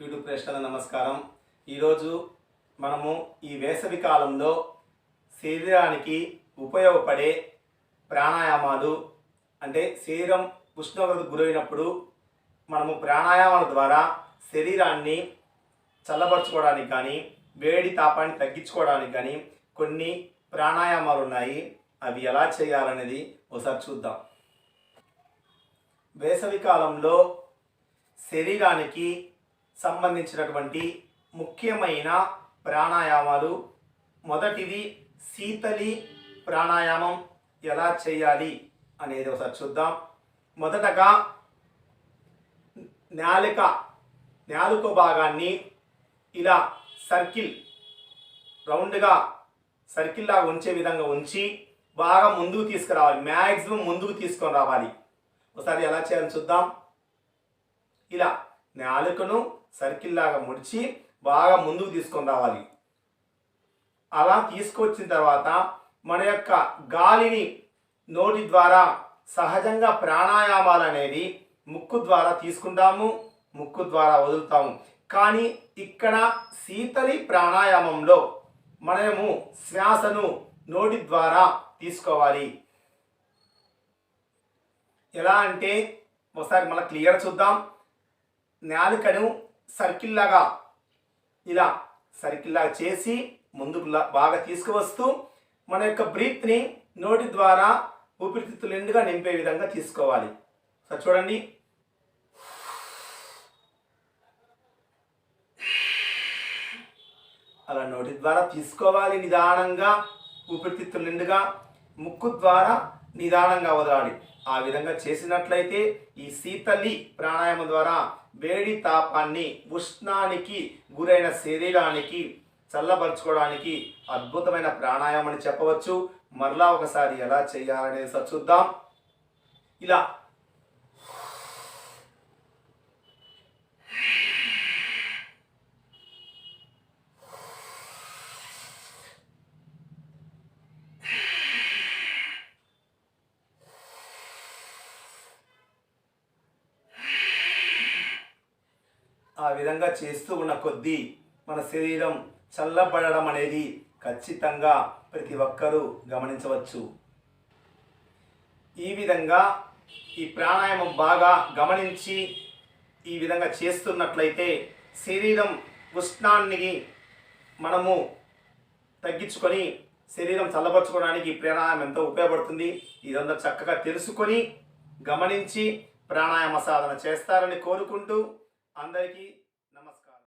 ప్రేక్షకుల నమస్కారం. ఈరోజు మనము ఈ వేసవి కాలంలో శరీరానికి ఉపయోగపడే ప్రాణాయామాలు అంటే శరీరం ఉష్ణోగ్రత గురైనప్పుడు మనము ప్రాణాయామాల ద్వారా శరీరాన్ని చల్లబరుచుకోవడానికి కానీ వేడి తాపాన్ని తగ్గించుకోవడానికి కానీ కొన్ని ప్రాణాయామాలు ఉన్నాయి. అవి ఎలా చేయాలనేది ఒకసారి చూద్దాం. వేసవి కాలంలో శరీరానికి సంబంధించినటువంటి ముఖ్యమైన ప్రాణాయామాలు. మొదటిది శీతలి ప్రాణాయామం. ఎలా చేయాలి అనేది ఒకసారి చూద్దాం. మొదటగా నాలుక నాలుక భాగాన్ని ఇలా సర్కిల్ రౌండ్గా సర్కిల్లా ఉంచే విధంగా ఉంచి బాగా ముందుకు తీసుకురావాలి. మ్యాక్సిమం ముందుకు తీసుకొని రావాలి. ఒకసారి ఎలా చేయాలని చూద్దాం. ఇలా నాలుకను సర్కిల్ లాగా ముడిచి బాగా ముందుకు తీసుకొని రావాలి. అలా తీసుకొచ్చిన తర్వాత మన యొక్క గాలిని నోటి ద్వారా సహజంగా ప్రాణాయామాలు అనేది ముక్కు ద్వారా తీసుకుంటాము ముక్కు ద్వారా వదులుతాము. కానీ ఇక్కడ శీతలి ప్రాణాయామంలో మనము శ్వాసను నోటి ద్వారా తీసుకోవాలి. ఎలా అంటే ఒకసారి మళ్ళీ క్లియర్ చూద్దాం. నాలుకను సర్కిల్ లాగా ఇలా సర్కిల్ లాగా చేసి ముందుకు బాగా తీసుకువస్తూ మన యొక్క బ్రీత్ని నోటి ద్వారా ఊపిరితిత్తులు నిండుగా నింపే విధంగా తీసుకోవాలి. సార్ చూడండి. అలా నోటి ద్వారా తీసుకోవాలి నిదానంగా ఊపిరితిత్తులు నిండుగా ముక్కు ద్వారా నిదానంగా వదలాలి. ఆ విధంగా చేసినట్లయితే ఈ శీతలి ప్రాణాయామం ద్వారా వేడి తాపాన్ని ఉష్ణానికి గురైన శరీరానికి చల్లబరుచుకోవడానికి అద్భుతమైన ప్రాణాయామం అని చెప్పవచ్చు. మరలా ఒకసారి ఎలా చేయాలనేది చూద్దాం ఇలా ఆ విధంగా చేస్తూ ఉన్న కొద్దీ మన శరీరం చల్లబడడం అనేది ఖచ్చితంగా ప్రతి ఒక్కరూ గమనించవచ్చు. ఈ విధంగా ఈ ప్రాణాయామం బాగా గమనించి ఈ విధంగా చేస్తున్నట్లయితే శరీరం ఉష్ణాన్ని మనము తగ్గించుకొని శరీరం చల్లబరచుకోవడానికి ఈ ప్రాణాయామం ఎంతో ఉపయోగపడుతుంది. ఇదంతా చక్కగా తెలుసుకొని గమనించి ప్రాణాయామ సాధన చేస్తారని కోరుకుంటూ అందరికీ నమస్కారం